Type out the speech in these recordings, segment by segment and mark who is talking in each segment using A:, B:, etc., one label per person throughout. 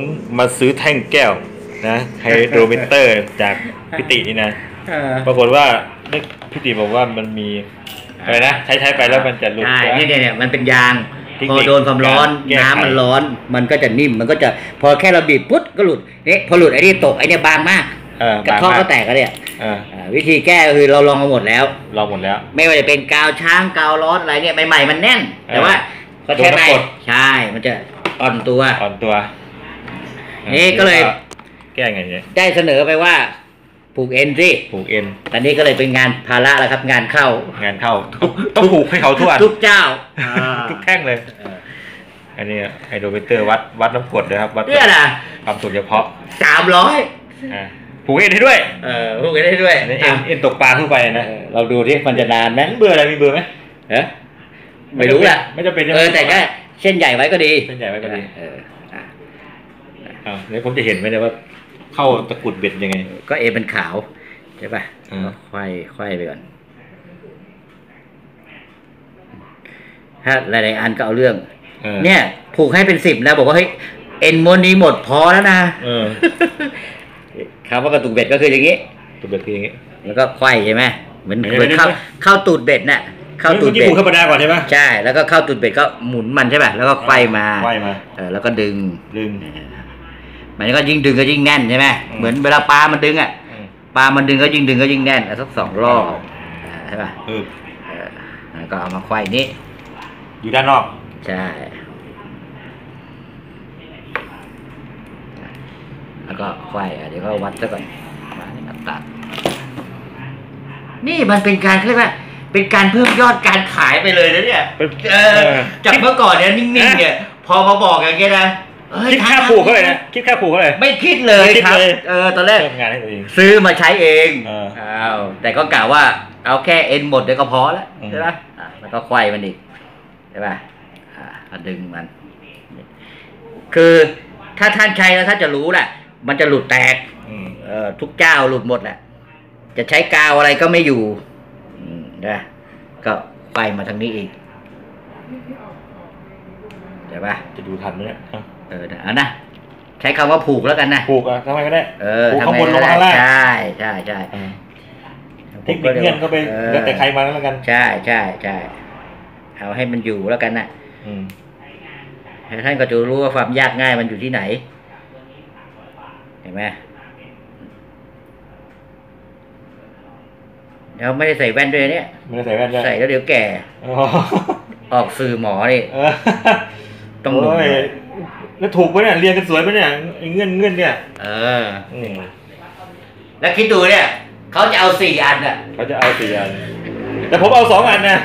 A: ผมมาซื้อแท่งแก้วนะไฮโดรมิเตอร์จากพิตินี่นะ
B: เออ
A: ปรากฏว่าได้พิติบอกว่ามันมีอะไรนะใช้ใช้ไปแล้วมันจะหลุด
B: ใช่
A: นะ
B: เนี่ยเนี่ยเนี่ยมันเป็นยาง
A: เทค
B: พ
A: นิ
B: อ
A: ค
B: โดนความร้อน
A: การแก้ไข
B: น้ำมันร้อน มันก็จะนิ่มมันก็จะพอแค่เราบีบปุ๊บก็หลุดเนี่ยพอหลุดไอ้นี่ตกไอ้เนี่ยบางมาก
A: เออก
B: ระ
A: บาง
B: เทาะ
A: มา
B: ก็แตกก็เนี่ย
A: เออ
B: อ่าวิธีแก้ก็คือเราลองมาหมดแล้ว
A: ลองหมดแล้ว
B: ไม่ว่าจะเป็นกาวช้างกาวร้อนอะไรเนี่ยใหม่ๆมันแน่น แต่
A: เออ
B: ว่าก็ใช้ไป
A: โดนน้ำกรด
B: ใช่มันจะอ่อนตัว
A: อ่อนตัว
B: นี่ก็เลย
A: แก้ไงเนี่ย
B: ได้เสนอไปว่าผูกเอ็นสิ
A: ผูกเอ็น
B: ตอนนี้ก็เลยเป็นงานภาระแล้วครับ งานเข้า งา
A: นเข้าต้องผูกให้เขาทุกอัน
B: ทุกเจ้าอ่า
A: ทุกแท่งเลย
B: เออ
A: อันนี้ไฮโดรมิเตอร์วัดวัดน้ำกรดนะครับวัด
B: เนี่ยนะ
A: ความสุขเฉพาะ
B: สามร้อย
A: อ่าผูกเอ็นให้ด้วย
B: เออผูกกันได้ด้วย
A: อันนี้เอ็นเอ็นตกปลาทั่วไปนะ
B: เออเราดูที่มันจะนานไหม
A: มีเบอร์อะไรมีเบอร์ไหม
B: เอ๊ะไม่รู้ล่ะ
A: ไม่จะเป็น
B: เออแต่ก็เส้นใหญ่ไว้ก็ดี
A: เส้นใหญ่ไว้ก็ดี
B: เอออะ
A: อ่าเดี๋ยวผมจะเห็นไหมเนี่ยว่า เข้าตะกรุดเบ็ดยังไง
B: ก็เอเป็นขาวใช่ป่ะ
A: อืม
B: ก็ควายควายไปก่อน ถ้าหลายๆอันก็เอาเรื่อง
A: เออ
B: เนี่ยผูกให้เป็นสิบนะบอกว่าเฮ้ยเอ็นม้วนนี้หมดพอแล้วนะ
A: เออ
B: ครับว่ากระตุกเบ็ดก็คืออย่างนี้
A: ตะกรุดคืออย่างงี้
B: แล้วก็ควายใช่ไหมเหมือน
A: เดี๋ยว
B: เหมือน
A: เดี๋ยว
B: เข้า
A: เดี๋ยว
B: เข้าตูดเบ็ดน่ะเข้าตูด
A: มื่อกี้
B: เบ็ด
A: ผูกธรรมดาก่อนใช่ไหม
B: ใช่แล้วก็เข้าตูดเบ็ดก็หมุนมันใช่ป่ะแล้วก็ควายมา
A: ไขว้มา
B: เออแล้วก็ดึง
A: ดึง
B: มันก็ยิ่งดึงก็ยิ่งแน่นใช่ไหม
A: อืม
B: เหมือนเวลาปลามันดึงอะ
A: อืม
B: ปลามันดึงก็ยิ่งดึงก็ยิ่งแน่นอะสักสองรอบอ่าใช่ป่ะ
A: เออ
B: เออแล้วก็เอามาไขว้นี้
A: อยู่ด้านนอก
B: ใช่ แล้วก็ไขว้อะเดี๋ยวก็วัดซะก่อนมานี่ครับตัด นี่มันเป็นการเรียกว่า เป็นการเพิ่มยอดการขายไปเลยนะเนี่ย
A: เป็น
B: เออ จากเมื่อก่อนเนี่ยนิ่งๆเนี่ย พอมาบอกอย่างเงี้ยนะเอ้ย
A: คิดค่าผูกเขาเลยนะคิดค่าผูกเขาเลย
B: ไม่คิดเลย
A: ไม่คิด
B: ครับ
A: เลย
B: เออตอนแรก
A: เพิ่มงานให้ตัวเอง
B: ซื้อมาใช้เอง
A: เออ
B: อ้าวแต่ก็กล่าวว่าเอาแค่เอ็นหมดเดี๋ยวก็พอแล้ว
A: อืม
B: ใช่ไหมอะแล้วก็ไขว้มันอีกใช่ป่ะอ่าก็ดึงมัน คือถ้าท่านใช้แล้วท่านจะรู้แหละมันจะหลุดแตก
A: อืม
B: เออทุกเจ้าหลุดหมดแหละ จะใช้กาวอะไรก็ไม่อยู่อืมนะก็ไขว้มาทางนี้อีกใช่ป่ะ
A: จะดูทันไหมเนี่ยเอา
B: เออนะเอานะใช้คำว่าผูกแล้วกันนะ
A: ผูกอะทำไมก็ได้
B: เออ
A: ผูก
B: ทำ
A: ข้าง
B: ไง
A: บนล
B: ก็
A: ง
B: ได้
A: ข้างล่าง
B: ใช่ใช่ใช่
A: อ่าเทคนิคเงี้ยก็ไป
B: ออ
A: แล้วแต่ใครมาแล้วกัน
B: ใช่ใช่ใช่เอาให้มันอยู่แล้วกันนะ
A: อืม
B: แล้วท่านก็จะรู้ว่าความยากง่ายมันอยู่ที่ไหน เห็นไหมแล้วไม่ได้ใส่แว่นด้วยเนี่ย
A: ไม่ได้ใส่แว่นด้วย
B: ใส่แล้วเดี๋ยวแก่
A: อ๋อ
B: ออกสื่อหมอนี่
A: เออ
B: ต้องหนุ่ม
A: โย แล้วถูกปะเนี่ยเรียนกันสวยปะเนี่ยไอ้เงื่อนเงื่อนเนี่ย
B: เออ
A: อืม
B: แล้วคิดดูเนี่ยเขาจะเอาสี่อันอะ
A: เขาจะเอาสี่อัน แต่ผมเอาสองอันนะ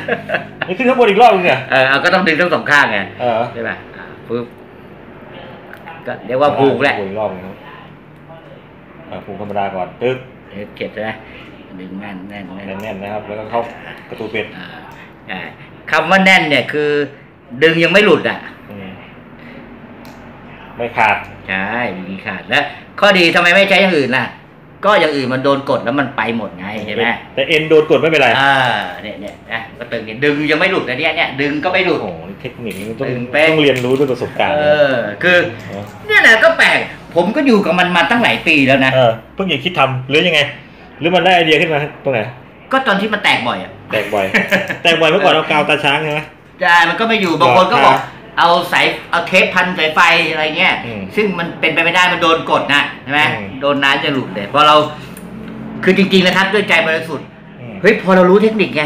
A: นี่ขึ้นข้างบนอีกรอบนึงเนี่ย
B: เออเอาก็ต้องดึงทั้งสองข้างไง
A: เออ
B: ใช่ป่ะอ่าปึ๊บก็เรียกว่าผูกแหละ
A: ผูกอีกรอบนึงครับอ่าผูกธรรมดาก่อนตึ๊ก
B: เดี๋ยวเก็บใช่ไหมดึงแน่นแน่นแน่น
A: แน่นๆนะครับ แล้วก็เข้ากระตูเป็ด
B: อ่าใช่คำว่าแน่นเนี่ยคือ ดึงยังไม่หลุดอะ
A: อืม ไม่ขาด
B: ใช่มีขาดแล้วข้อดีทำไมไม่ใช้อย่างอื่นล่ะ ก็อย่างอื่นมันโดนกดแล้วมันไปหมดไงใช่ไหม
A: แต่เอ็นโดนกดไม่เป็นไร
B: อ่าเนี่ยเนี่ยนะก็ตึงเนี่ยดึงยังไม่หลุดนะเนี่ยเนี่ยดึงก็ไม่หลุด
A: โอ้โหนี่เทคนิคนี้ต้อง
B: ตึงเป๊ะ
A: ต้องเรียนรู้ด้วยประสบการณ์
B: เอ
A: นะ
B: อ คือ
A: เออ
B: เนี่ยนะก็แปลกผมก็อยู่กับมันมาตั้งหลายปีแล้วนะ
A: เออเพิ่งอยากคิดทำหรือยังไง หรือมันได้ไอเดียขึ้นมาตรงไหน
B: ก็ตอนที่มันแตกบ่อยอะ
A: แตกบ่อย แตกบ่อยเมื่อก่อนเอากาวตาช้างใช่ไหม
B: ใช่มันก็ไม่อยู่ บางคนก็บอก
A: ครับ
B: เอาสายเอาเทปพันสายไฟอะไรเงี้ย
A: อืม
B: ซึ่งมันเป็นไปไม่ได้มันโดนกดนะใช่ไหม
A: อืม
B: โดนน้ำจะหลุดเลยเพราะเราคือจริงๆนะครับด้วยใจบริสุทธิ์
A: อืม
B: เฮ้ยพอเรารู้เทคนิคไง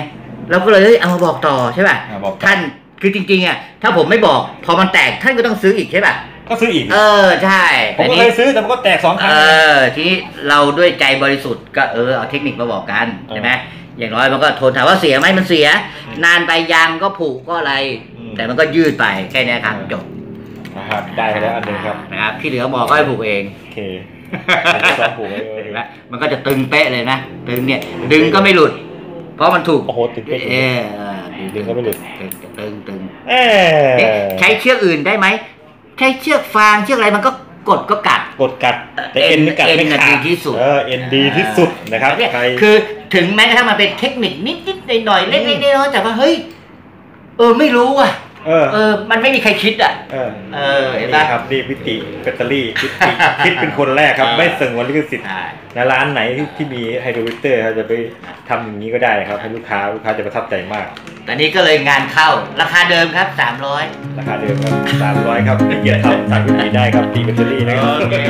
B: เราก็เลยเฮ้ยเอามาบอกต่อใช่ป่ะ
A: อ่าบอกต่อ
B: ท่านคือจริงๆอะถ้าผมไม่บอกพอมันแตกท่านก็ต้องซื้ออีกใช่ป่ะ
A: ก็ซื้ออีก
B: เออใช่
A: ผมก็
B: แต่
A: เค
B: นี้
A: ยซื้อแต่มันก็แตกสองครั้
B: เองอทีนี้เราด้วยใจบริสุทธิ์ก็เออเอาเทคนิคมาบอกกันใช่ไหมอย่างน้อยมันก็ทนถามว่าเสียไหมมันเสีย
A: อืม
B: นานไปยางก็ผุก็อะไร
A: อืม
B: แต่มันก็ยืดไปแค่นี้ครับจบ
A: นะครับได้ไปแล้วอันหนึ่งครับ
B: นะครับที่เหลือหมอก็ให้ผูกเอง
A: โอเคผมจะซ้อมผูกไว้เลย
B: เห็นไหมมันก็จะตึงเป๊ะเลยนะตึงเนี่ย ดึงก็ไม่หลุด เพราะมันถูก
A: โอ้โหตึงเป๊ะ
B: เออเออ
A: ดึงก็ไม่หลุด
B: ตึงตึงตึง
A: เอ๊
B: เอ๊ะใช้เชือกอื่นได้ไหมใช้เชือกฟางเชือกอะไรมันก็กดก็กัด
A: กดกัด แต่เอ็นนี่กัด
B: เอ็น
A: ไม่
B: น่ะ
A: ขา
B: ดี
A: ด
B: ที่สุด
A: เออเอ็นดีที่สุดนะครับ
B: เนี่ย
A: ใคร
B: คือถึงแม้กระทั่งมันเป็นเทคนิคนิดๆหน่อยๆเล็กๆน้อยๆแต่ว่าเฮ้ยเออไม่รู้อะ
A: เเออ
B: เออ มันไม่มีใครคิดอะ
A: เออ
B: เออเห็น
A: นี่
B: ปะ
A: ครับนี่พิติแบตเตอรี่พิติคิดเป็นคนแรกครับ
B: เออ
A: ไม่สงวนลิขสิทธิ์
B: ใช่
A: ในร้านไหนที่ที่มีไฮโดรลิเตอร์ครับจะไปทำอย่างนี้ก็ได้ครับ ให้ลูกค้าลูกค้าจะประทับใจมาก
B: ตอนนี้ก็เลยงานเข้าราคาเดิมครับสามร้อย
A: ราคาเดิมครับ300ครับเกียรติทำสั่งพิติได้ครับตีแบตเตอรี่นะครับ
B: โอเค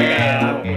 B: โอเค